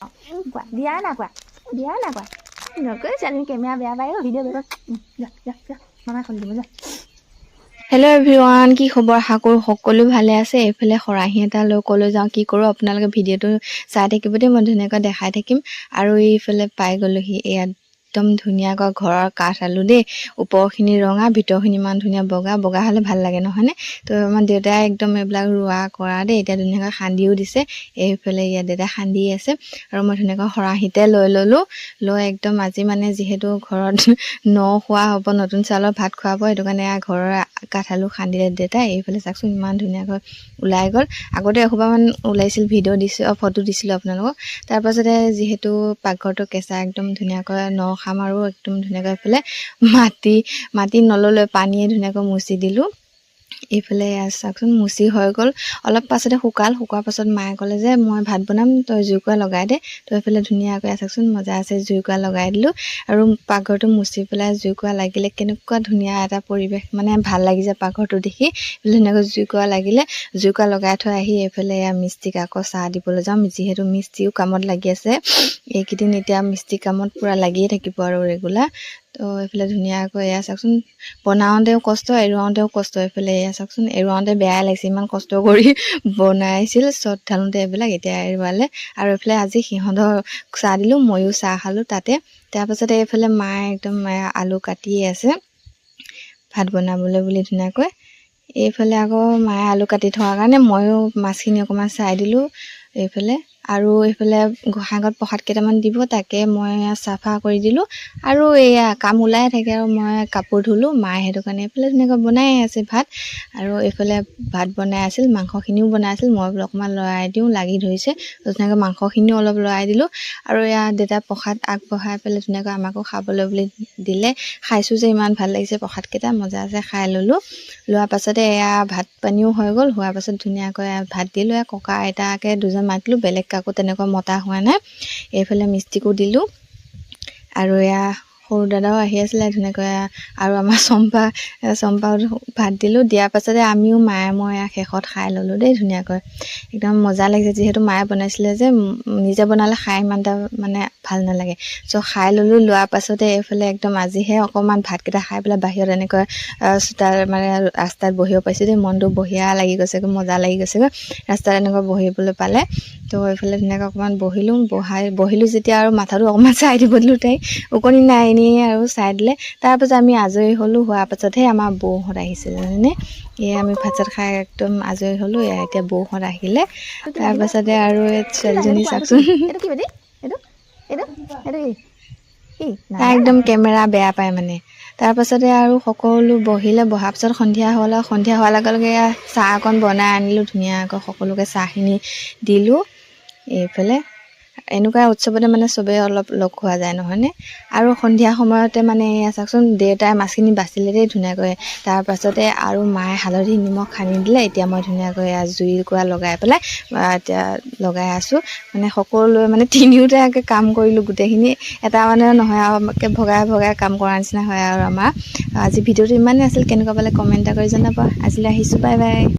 কোৱা দিয়া না কোৱা দিয়া না কোৱা নকয় ছোৱালী কেমেৰা বেয়া পায় অ' ভিডিঅ' বেয়া যা যা যা মামাই খুলি দিব যা হেল্ল' এভৰিৱান কি খবৰ? আশা কৰোঁ সকলো ভালে আছে। এইফালে খৰাহি এটা লৈ ক'লৈ যাওঁ কি কৰোঁ? আপোনালোকে ভিডিঅ'টো চাই থাকিব দেই মই ধুনীয়াকৈ দেখাই থাকিম। আৰু এইফালে পাই গ'লোহি ইয়াত একদম ধুনীয়াকৈ ঘৰৰ কাঠ আলু দেই। ওপৰখিনি ৰঙা ভিতৰখিনি ইমান ধুনীয়া বগা। বগা হ'লে ভাল লাগে নহয়নে তো আমাৰ দেউতাই একদম এইবিলাক ৰোৱা কৰা দেই। এতিয়া ধুনীয়াকৈ খান্দিও দিছে। এইফালে ইয়াত দেউতাই খান্দি আছে। আৰু মই ধুনীয়াকৈ খৰাহিতে লৈ ল'লোঁ। লৈ একদম আজি মানে যিহেতু ঘৰত ন খোৱা হ'ব নতুন চাউলৰ ভাত খোৱাব সেইটো কাৰণে ঘৰৰ কাঠ আলু খান্দিলে দেউতাই। এইফালে চাওকচোন ইমান ধুনীয়াকৈ ওলাই গ'ল। আগতে এসোপামান ওলাইছিল ভিডিঅ' দিছোঁ ফটো দিছিলোঁ আপোনালোকক। তাৰপাছতে যিহেতু পাকঘৰটো কেঁচা একদম ধুনীয়াকৈ ন খাম আৰু একদম ধুনীয়াকৈ এইফালে মাটি মাটি নল'লৈ পানীয়ে ধুনীয়াকৈ মুচি দিলোঁ। এইফালে এয়া চাওকচোন মুচি হৈ গ'ল। অলপ পাছতে শুকাল শুকোৱাৰ পাছত মায়ে ক'লে যে মই ভাত বনাম তই জুইকুৰা লগাই দে। তো এইফালে ধুনীয়াকৈ চাওকচোন মজা আছে জুইকুৰা লগাই দিলোঁ। আৰু পাকঘৰটো মুচি পেলাই জুইকুৰা লাগিলে কেনেকুৱা ধুনীয়া এটা পৰিৱেশ মানে ভাল লাগি যায় পাকঘৰটো দেখি। এইফালে ধুনীয়াকৈ জুইকুৰা লাগিলে জুইকুৰা লগাই থৈ আহি এইফালে মিস্ত্ৰীক আকৌ চাহ দিবলৈ যাওঁ। যিহেতু মিস্ত্ৰীও কামত লাগি আছে। এইকেইদিন এতিয়া মিস্ত্ৰী কামত পূৰা লাগিয়ে থাকিব আৰু ৰেগুলাৰ তো এইফালে ধুনীয়াকৈ এয়া চাওকচোন। বনাওঁতেও কষ্ট এৰুৱাওঁতেও কষ্ট এইফালে এয়া চাওকচোন। এৰুৱাওঁতে বেয়াই লাগিছে ইমান কষ্ট কৰি বনাইছিল। চট ঢালোঁতে এইবিলাক এতিয়া এৰুৱালে। আৰু এইফালে আজি সিহঁতৰ চাহ দিলোঁ ময়ো চাহ খালোঁ তাতে। তাৰপাছতে এইফালে মায়ে একদম আলু কাটিয়ে আছে। ভাত বনাবলৈ বুলি ধুনীয়াকৈ। এইফালে আকৌ মায়ে আলু কাটি থকাৰ কাৰণে ময়ো মাছখিনি অকণমান চাই দিলোঁ। এইফালে আৰু এইফালে গোসাঁইঘৰত প্ৰসাদ কেইটামান দিব তাকে মই চাফা কৰি দিলোঁ। আৰু এয়া কাম ওলাই থাকে আৰু মই কাপোৰ ধুলোঁ মায়ে সেইটো কাৰণে এইফালে ধুনীয়াকৈ বনাই আছে ভাত। আৰু এইফালে ভাত বনাই আছিল মাংসখিনিও বনাই আছিল মই বোলো অকণমান লৰাই দিওঁ লাগি ধৰিছে। ধুনীয়াকৈ মাংসখিনিও অলপ লৰাই দিলোঁ। আৰু এয়া দেউতা প্ৰসাদ আগবঢ়াই পেলাই ধুনীয়াকৈ আমাকো খাবলৈ বুলি দিলে। খাইছোঁ যে ইমান ভাল লাগিছে প্ৰসাদকেইটা মজা আছে খাই ল'লোঁ। লোৱাৰ পাছতে এয়া ভাত পানীও হৈ গ'ল হোৱাৰ পাছত ধুনীয়াকৈ ভাত দিলোঁ। ককা আইতাকে দুজন মাতিলোঁ বেলেগ কাকো তেনেকৈ মতা হোৱা নাই। এইফালে মিষ্টিকো দিলোঁ। আৰু এয়া সৰু দাদাও আহি আছিলে ধুনীয়াকৈ আৰু আমাৰ চম্পা চম্পাও ভাত দিলোঁ। দিয়াৰ পাছতে আমিও মায়ে মই এয়া শেষত খাই ল'লোঁ দেই ধুনীয়াকৈ। একদম মজা লাগিছে যিহেতু মায়ে বনাইছিলে যে নিজে বনালে খাই ইমান এটা মানে ভাল নালাগে। চ' খাই ল'লোঁ লোৱাৰ পাছতে এইফালে একদম আজিহে অকণমান ভাতকেইটা খাই পেলাই বাহিৰত এনেকৈ চোতাল মানে ৰাস্তাত বহিব পাইছোঁ দেই। মনটো বঢ়িয়া লাগি গৈছেগৈ মজা লাগি গৈছেগৈ। ৰাস্তাত এনেকৈ বহিবলৈ পালে। তো এইফালে ধুনীয়াকৈ অকণমান বহিলোঁ বহাই বহিলোঁ যেতিয়া আৰু মাথাটো অকণমান চাই দিব দিলোঁ তাইক ওকণি নাই এনেই আৰু চাই দিলে। তাৰপাছত আমি আজৰি হ'লোঁ হোৱাৰ পাছতহে আমাৰ বৌহঁত আহিছিল জানেনে? এয়া আমি ভাত চাত খাই একদম আজৰি হ'লোঁ এয়া এতিয়া বৌহঁত আহিলে। তাৰপাছতে আৰু এই ছোৱালীজনী চাওকচোন। তাই একদম কেমেৰা বেয়া পায় মানে। তাৰপাছতে আৰু সকলো বহিলে বহাৰ পিছত সন্ধিয়া হ'ল আৰু সন্ধিয়া হোৱাৰ লগে লগে চাহ অকণ বনাই আনিলোঁ ধুনীয়াকৈ সকলোকে চাহখিনি দিলোঁ। এইফালে। এনেকুৱা উৎসৱতে মানে চবেই অলপ লগ খোৱা যায় নহয়নে? আৰু সন্ধিয়া সময়তে মানে এয়া চাওকচোন দেউতাই মাছখিনি বাচিলে দেই ধুনীয়াকৈ। তাৰপাছতে আৰু মায়ে হালধি নিমখ সানি দিলে। এতিয়া মই ধুনীয়াকৈ এয়া জুইকুৰা লগাই পেলাই এতিয়া লগাই আছোঁ। মানে সকলোৱে মানে তিনিওটাকে কাম কৰিলোঁ গোটেইখিনি। এটা মানে নহয় আৰু ভগাই ভগাই কাম কৰা নিচিনা হয় আৰু আমাৰ। আজি ভিডিঅ'টো ইমানেই আছিল। কেনেকুৱা পালে কমেণ্ট এটা কৰি জনাব। আজিলৈ আহিছোঁ। Bye bye.